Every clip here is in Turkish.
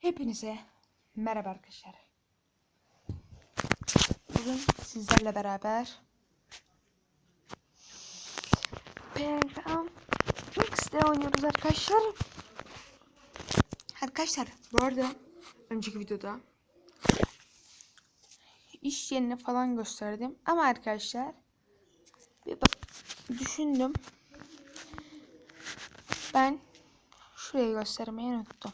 Hepinize merhaba arkadaşlar. Bugün sizlerle beraber Pentagon X'de oynuyoruz arkadaşlar. Arkadaşlar bu arada önceki videoda iş yerini falan gösterdim ama arkadaşlar bir bak düşündüm ben şurayı göstermeyi unuttum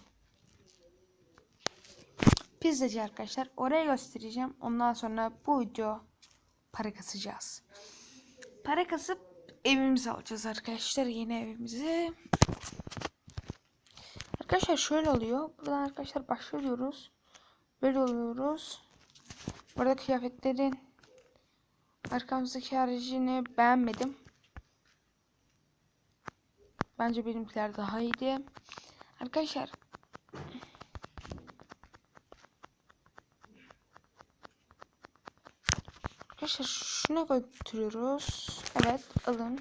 pizzacı arkadaşlar. Oraya göstereceğim. Ondan sonra bu video para kasacağız. Para kasıp evimizi alacağız arkadaşlar. Yeni evimizi. Arkadaşlar şöyle oluyor. Buradan arkadaşlar başlıyoruz. Böyle oluyoruz. Burada kıyafetlerin arkamızdaki haricini beğenmedim. Bence benimkiler daha iyiydi. Arkadaşlar Arkadaşlar şuna götürüyoruz. Evet alın.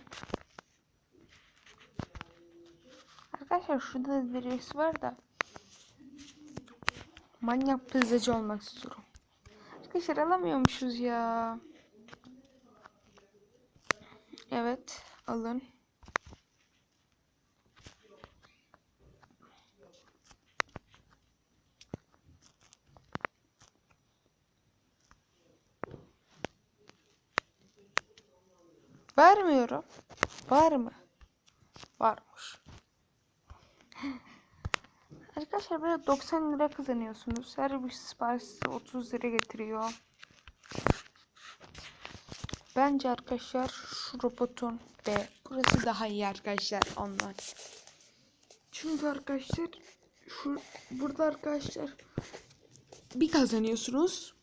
Arkadaşlar şurada da birisi var da. Manyak pizzacı olmak istiyorum. Arkadaşlar alamıyormuşuz ya. Evet alın. Vermiyorum. Var mı? Varmış. Arkadaşlar böyle 90 lira kazanıyorsunuz. Her bir sipariş size 30 lira getiriyor. Bence arkadaşlar şu robotun ve burası daha iyi arkadaşlar ondan. Çünkü arkadaşlar şu burada arkadaşlar bir kazanıyorsunuz.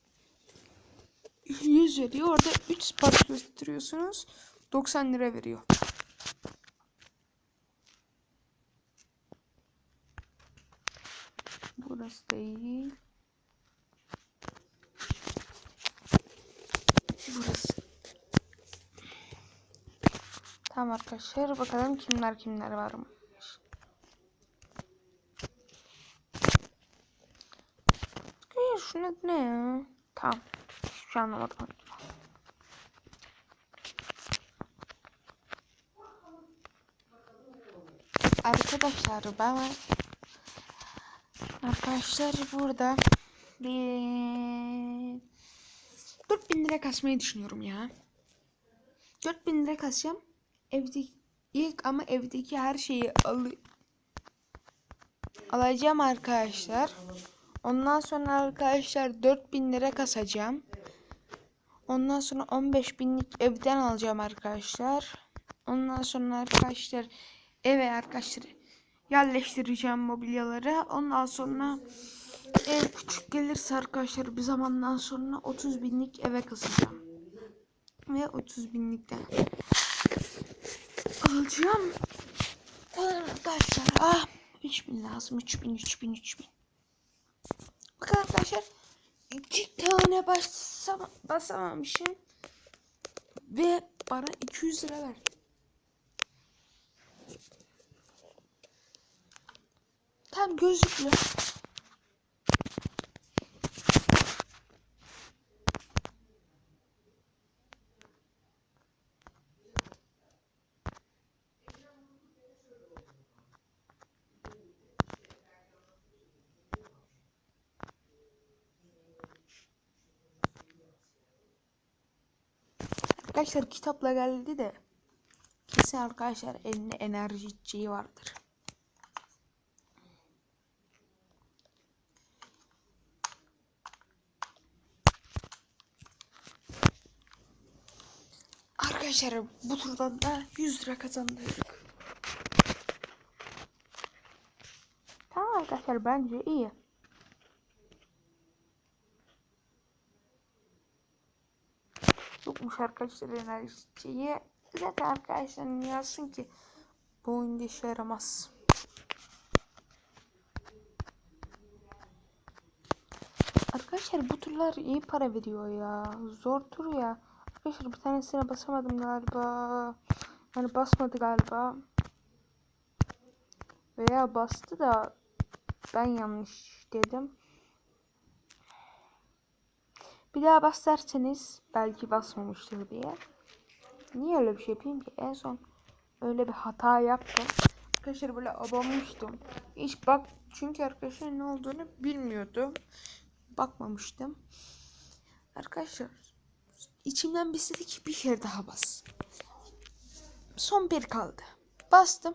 100 veriyor. Orada 3 sipariş gösteriyorsunuz. 90 lira veriyor. Burası değil. Burası. Tamam arkadaşlar bakalım kimler kimler var mı? Şunun adı ne ya? Tamam. Hiçbir şey anlamadım. Arkadaşlar ben Arkadaşlar burada bir 4000 lira kasmayı düşünüyorum ya. 4000 lira kasacağım. Evde ilk ama evdeki her şeyi al alacağım arkadaşlar. Ondan sonra arkadaşlar 4000 lira kasacağım. Ondan sonra 15 binlik evden alacağım arkadaşlar. Ondan sonra arkadaşlar eve arkadaşlar yerleştireceğim mobilyaları. Ondan sonra ev küçük gelirse arkadaşlar bir zamandan sonra 30 binlik eve kasacağım. Ve 30 binlikten alacağım. Arkadaşlar. Ah 3000 lazım. 3000 3000 3000. Bakın arkadaşlar iki tane basam basamamışım ve bana 200 lira verdi. Tam gözüküyor. Arkadaşlar kitapla geldi de kesin arkadaşlar elinde enerji içeceği vardır. Arkadaşlar bu turdan da 100 lira kazandık. Tamam arkadaşlar bence iyi. Yokmuş arkadaşlar enerjiyi. Zaten arkadaşlar yazsın ki bu oyunda işe yaramaz. Arkadaşlar bu turlar iyi para veriyor ya. Zor tur ya. Arkadaşlar bir tanesine basamadım galiba. Yani basmadı galiba. Veya bastı da Ben yanlış dedim. Bir daha bas belki basmamıştır diye. Niye öyle bir şey yapayım ki? En son öyle bir hata yaptım. Arkadaşlar böyle abanmıştım. Hiç bak çünkü arkadaşlar ne olduğunu bilmiyordum. Bakmamıştım. Arkadaşlar içimden bir istedi ki bir kere daha bas. Son bir kaldı. Bastım.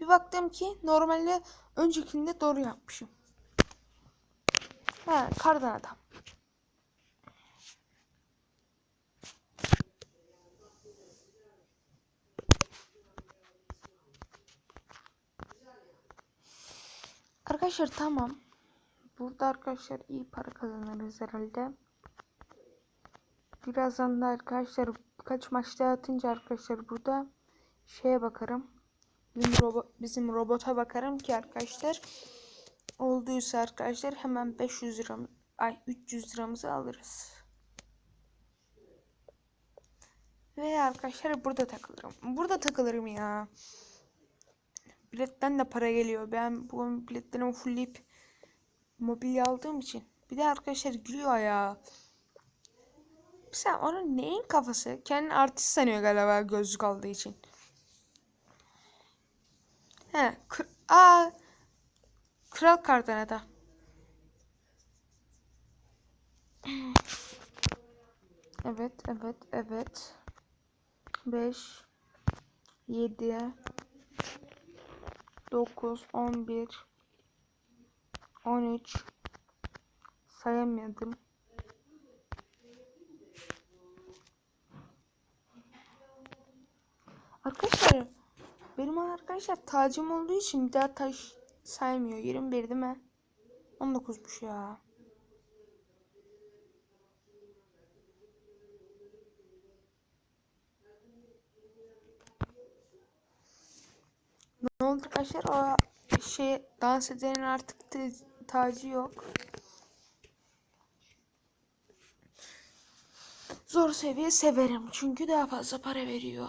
Bir baktım ki normalde öncekinde doğru yapmışım. Ha, kardan adam. Arkadaşlar tamam. Burada arkadaşlar iyi para kazanırız herhalde. Birazdan da arkadaşlar birkaç maçta atınca arkadaşlar burada şeye bakarım. Bizim, robo bizim robota bakarım ki arkadaşlar olduysa arkadaşlar hemen 500 lira ay 300 liramızı alırız. Ve arkadaşlar burada takılırım. Burada takılırım ya. Biletten de para geliyor. Ben bu biletlerimi fullleyip mobilya aldığım için. Bir de arkadaşlar gülüyor ya. Sen onun neyin kafası? Kendini artist sanıyor galiba gözlük aldığı için. He, kır, aa, kral kardanada. Evet, evet, evet. 5 7 9 11 13 sayamadım. Arkadaşlar benim arkadaşlar tacım olduğu için bir daha taş saymıyor. 21 değil mi? 19'muş ya. Ne oldu arkadaşlar? O şey dans edenin artık ta- tacı yok. Zor seviye severim çünkü daha fazla para veriyor.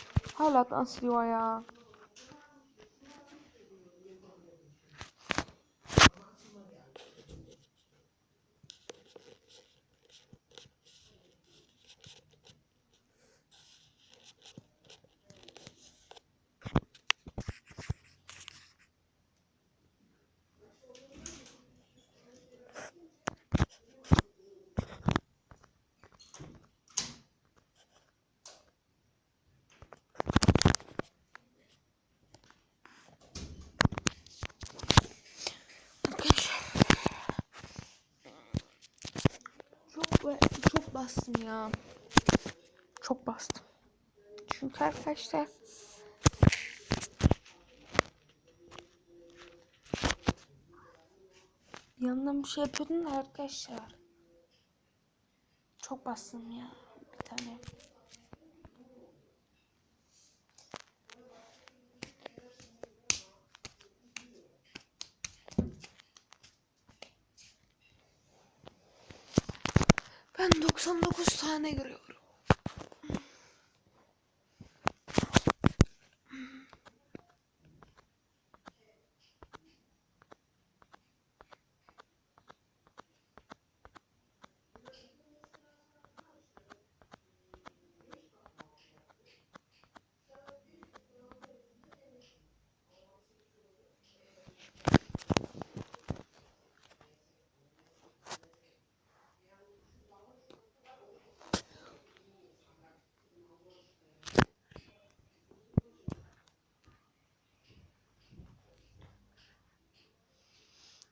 Hala atlıyor ya. Bastım ya. Çok bastım. Çünkü arkadaşlar bir yandan bir şey yapıyordum da arkadaşlar. Çok bastım ya. Bir tane. Ben 99 tane görüyorum.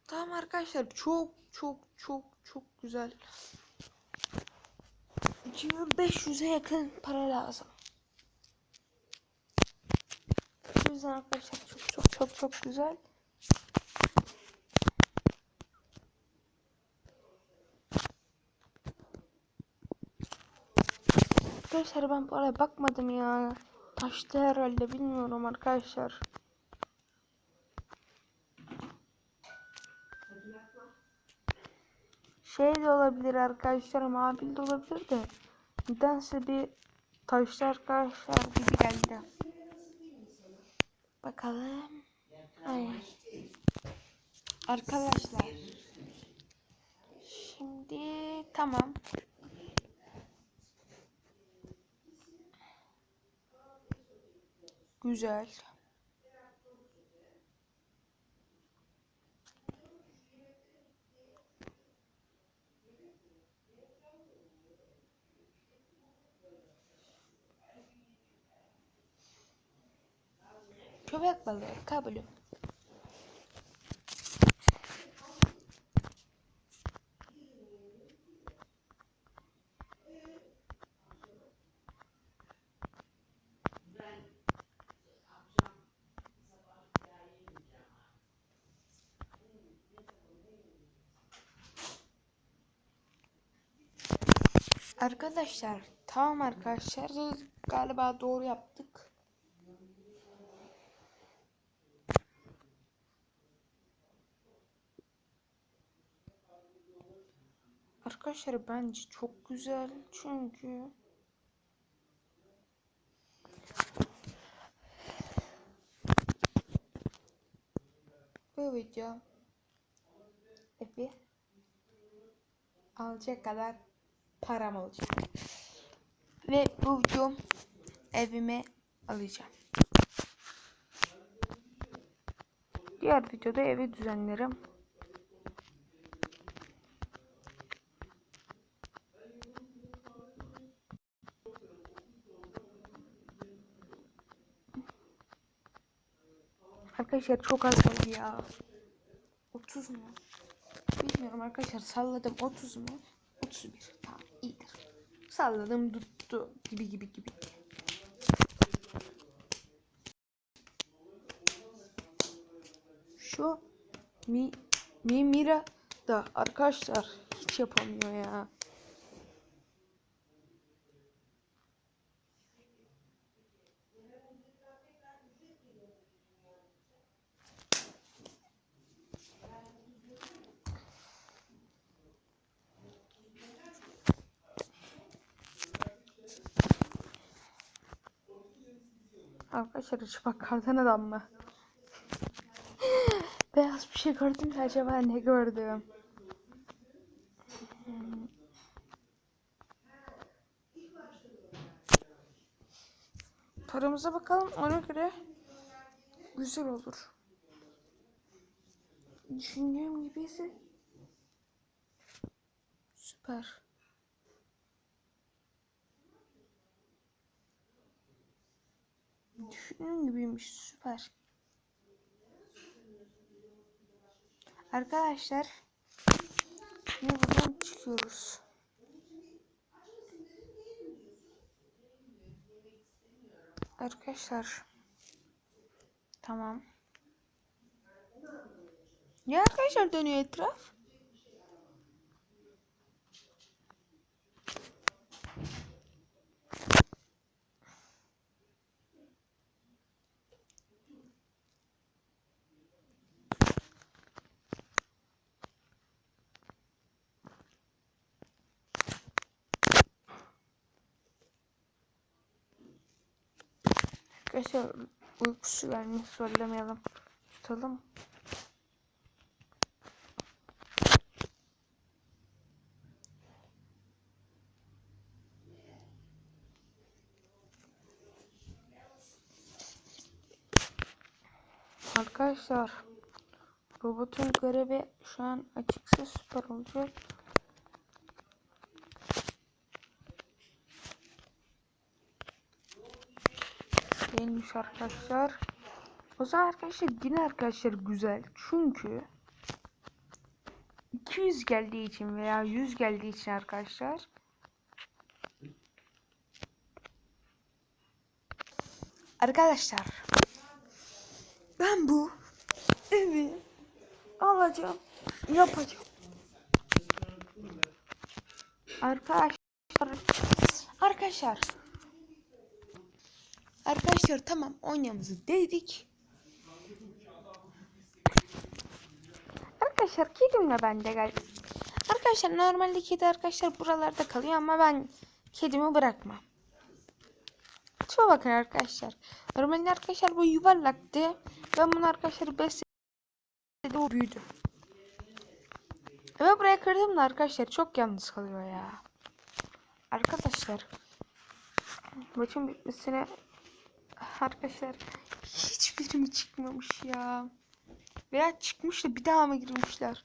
Tamam arkadaşlar çok çok çok çok güzel. 2500'e yakın para lazım. yüzden arkadaşlar çok çok çok çok güzel. Arkadaşlar ben bu bakmadım ya. Taştı herhalde bilmiyorum arkadaşlar. Şey de olabilir arkadaşlar mavi de olabilir de. Nedense bir taşlı arkadaşlar gibi geldi. Bakalım. Aynen. Arkadaşlar. Şimdi tamam. Güzel. Köpek balığı kabulüm. Arkadaşlar tamam arkadaşlar galiba doğru yaptık. Arkadaşlar bence çok güzel çünkü bu video evi alacak kadar param olacak. Ve bu videom evime alacağım. Diğer videoda evi düzenlerim. Arkadaşlar çok az oldu ya. 30 mu? Bilmiyorum arkadaşlar salladım 30 mu? 31 tamam iyidir. Salladım tuttu gibi gibi gibi. Şu mi, mi Mira da arkadaşlar hiç yapamıyor ya. Arkadaşlar hiç bak adam mı? Beyaz bir şey gördüm acaba ne gördüm? Paramıza bakalım ona göre güzel olur. Düşündüğüm gibi ise süper. Düşündüğüm gibiymiş süper. Arkadaşlar şimdi buradan çıkıyoruz. Arkadaşlar tamam. Ya arkadaşlar dönüyor etraf. Arkadaşlar uykusu gelmiş söylemeyelim. Tutalım. Arkadaşlar robotun görevi şu an açıksa süper olacak. Değilmiş arkadaşlar. O zaman arkadaşlar yine arkadaşlar güzel. Çünkü 200 geldiği için veya 100 geldiği için arkadaşlar Arkadaşlar Ben bu evi alacağım, yapacağım. Arkadaşlar, arkadaşlar, arkadaşlar tamam oynamızı dedik. Arkadaşlar kedimle ben de gel. Arkadaşlar normalde kedi arkadaşlar buralarda kalıyor ama ben kedimi bırakmam. Şuna bakın arkadaşlar. Normalde arkadaşlar bu yuvarlaktı. Ben bunu arkadaşlar besledim o büyüdü. Ve buraya kırdım da arkadaşlar çok yalnız kalıyor ya. Arkadaşlar maçın bitmesine arkadaşlar hiçbiri çıkmamış ya. Veya çıkmış da bir daha mı girmişler?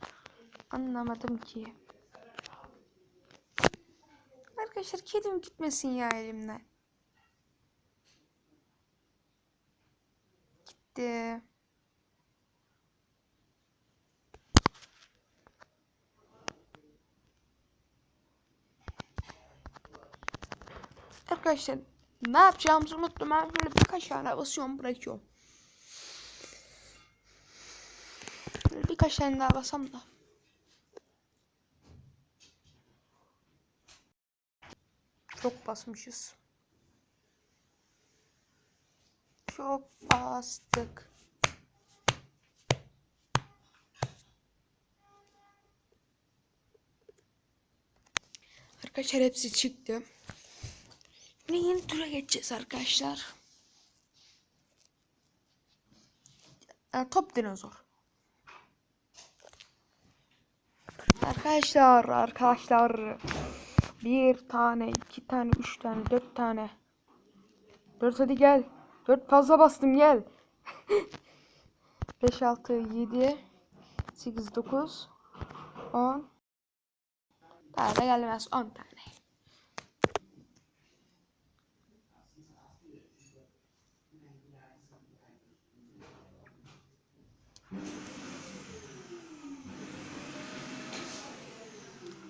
Anlamadım ki. Arkadaşlar kedim gitmesin ya elimden. Gitti. Arkadaşlar ne yapacağımızı unuttum. Ben böyle birkaç tane basıyorum bırakıyorum. Böyle birkaç tane daha basam da. Çok basmışız. Çok bastık. Arkadaşlar hepsi çıktı. Şimdi yeni tura geçeceğiz arkadaşlar. Ee, top dinozor. Arkadaşlar, arkadaşlar. Bir tane, iki tane, üç tane, dört tane. Dört hadi gel. Dört fazla bastım gel. Beş, altı, yedi, sekiz, dokuz, on. Daha da gelmez. On tane.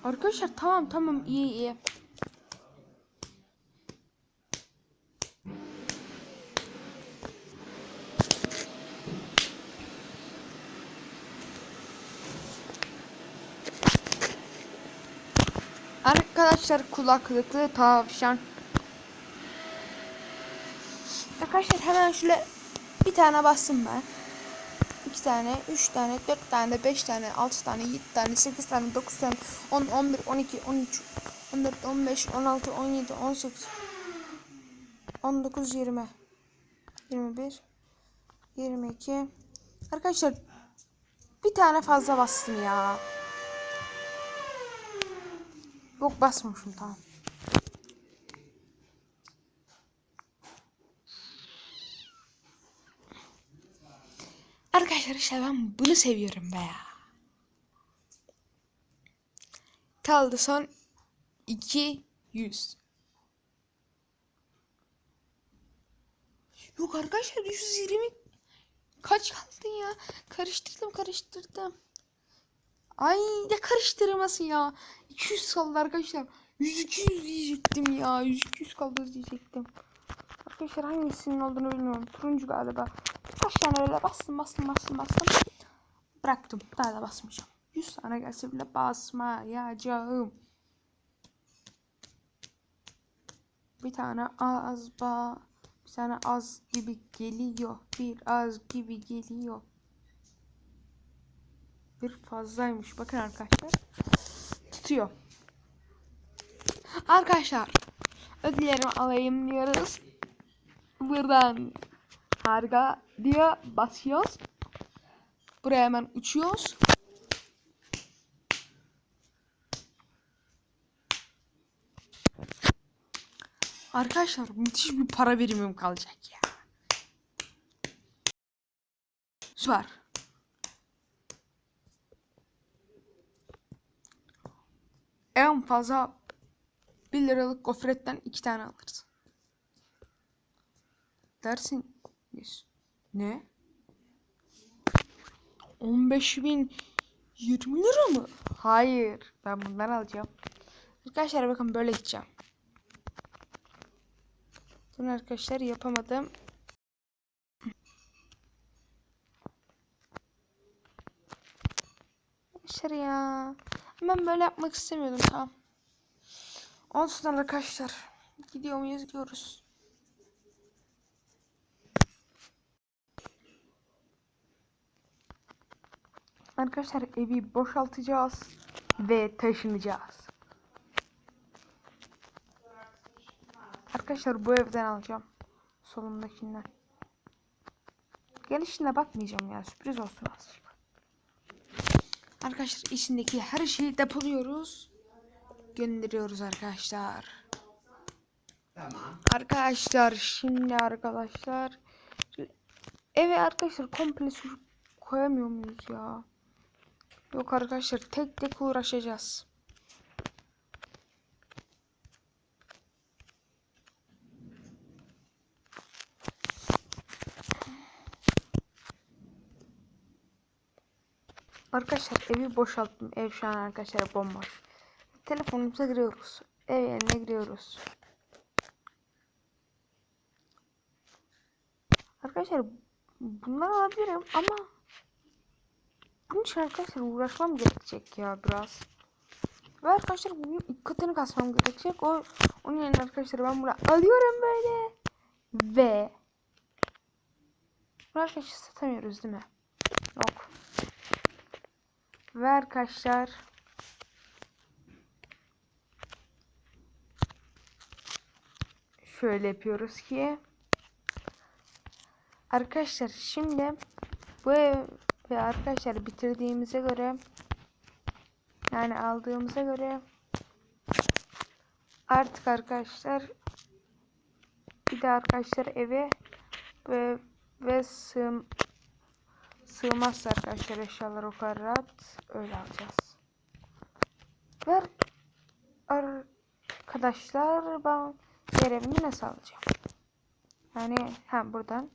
Arkadaşlar tamam tamam iyi iyi. Arkadaşlar kulaklıklı tavşan. Arkadaşlar hemen şöyle bir tane bastım ben. 2 tane, 3 tane, 4 tane, 5 tane, 6 tane, 7 tane, 8 tane, 9 tane, 10, 11, 12, 13, 14, 15, 16, 17, 18, 19, 20, 21, 22. Arkadaşlar bir tane fazla bastım ya. Yok basmamışım tamam. Arkadaşlar işte ben bunu seviyorum be ya. Kaldı son 200. Yok arkadaşlar 120 kaç kaldı ya? Karıştırdım karıştırdım. Ay ne karıştırması ya. 200 kaldı arkadaşlar. 100 200 diyecektim ya. 100 200 kaldı diyecektim. Arkadaşlar hangisinin olduğunu bilmiyorum. Turuncu galiba. Kaç tane öyle bastım bastım bastım bastım. Bıraktım. Daha da basmayacağım. 100 tane gelse bile basmayacağım. Bir tane az ba bir tane az gibi geliyor. Bir az gibi geliyor. Bir fazlaymış. Bakın arkadaşlar. Tutuyor. Arkadaşlar ödüllerimi alayım diyoruz. Buradan harika diye basıyoruz. Buraya hemen uçuyoruz. Arkadaşlar müthiş bir para birimim kalacak ya. Süper. En fazla 1 liralık gofretten 2 tane alırız. Dersin, dersiniz. Ne? 15.020 lira mı? Hayır. Ben bundan alacağım. Arkadaşlar bakın böyle gideceğim. Bunu arkadaşlar yapamadım. Arkadaşlar ya. Ben böyle yapmak istemiyordum tamam. Olsun arkadaşlar. Gidiyor muyuz? Gidiyoruz. Arkadaşlar evi boşaltacağız ve taşınacağız. Arkadaşlar bu evden alacağım. Solumdakinden. Gelişine bakmayacağım ya sürpriz olsun azıcık. Arkadaşlar içindeki her şeyi depoluyoruz. Gönderiyoruz arkadaşlar. Tamam. Arkadaşlar şimdi arkadaşlar eve arkadaşlar komple sür koyamıyor muyuz ya? Yok arkadaşlar tek tek uğraşacağız. Arkadaşlar evi boşalttım. Ev şu an arkadaşlar bomboş. Telefonumuza giriyoruz. Ev yerine giriyoruz. Arkadaşlar bunlar alabilirim ama bunun için arkadaşlar uğraşmam gerekecek ya biraz. Ve arkadaşlar bunun ilk katını kasmam gerekecek. O onun yerine arkadaşlar ben bunu alıyorum böyle. Ve bunu arkadaşlar satamıyoruz değil mi? Yok. Ve arkadaşlar şöyle yapıyoruz ki Arkadaşlar şimdi bu ev ve arkadaşlar bitirdiğimize göre yani aldığımıza göre artık arkadaşlar bir de arkadaşlar eve ve ve sığ sığmazsa arkadaşlar eşyalar o kadar rahat öyle alacağız. Ve arkadaşlar ben diğer evimi nasıl alacağım? Yani hem buradan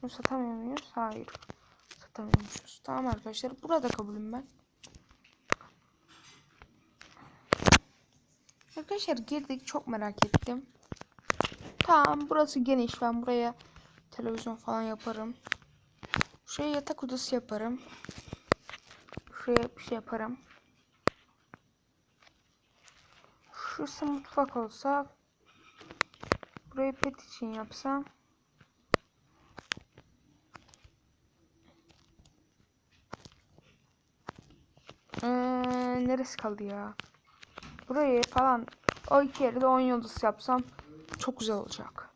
şunu satamıyor muyuz? Hayır. Satamıyormuşuz. Tamam arkadaşlar. Burada kabulüm ben. Arkadaşlar girdik. Çok merak ettim. Tamam. Burası geniş. Ben buraya televizyon falan yaparım. Şuraya yatak odası yaparım. Şuraya bir şey yaparım. Şurası mutfak olsa burayı pet için yapsam Ee, neresi kaldı ya? Burayı falan o iki yeri de 10 yıldız yapsam çok güzel olacak.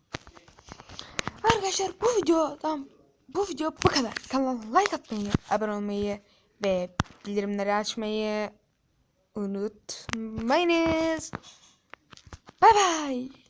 Arkadaşlar bu videodan bu video bu kadar. Kanala like atmayı, abone olmayı ve bildirimleri açmayı unutmayınız. Bay bay.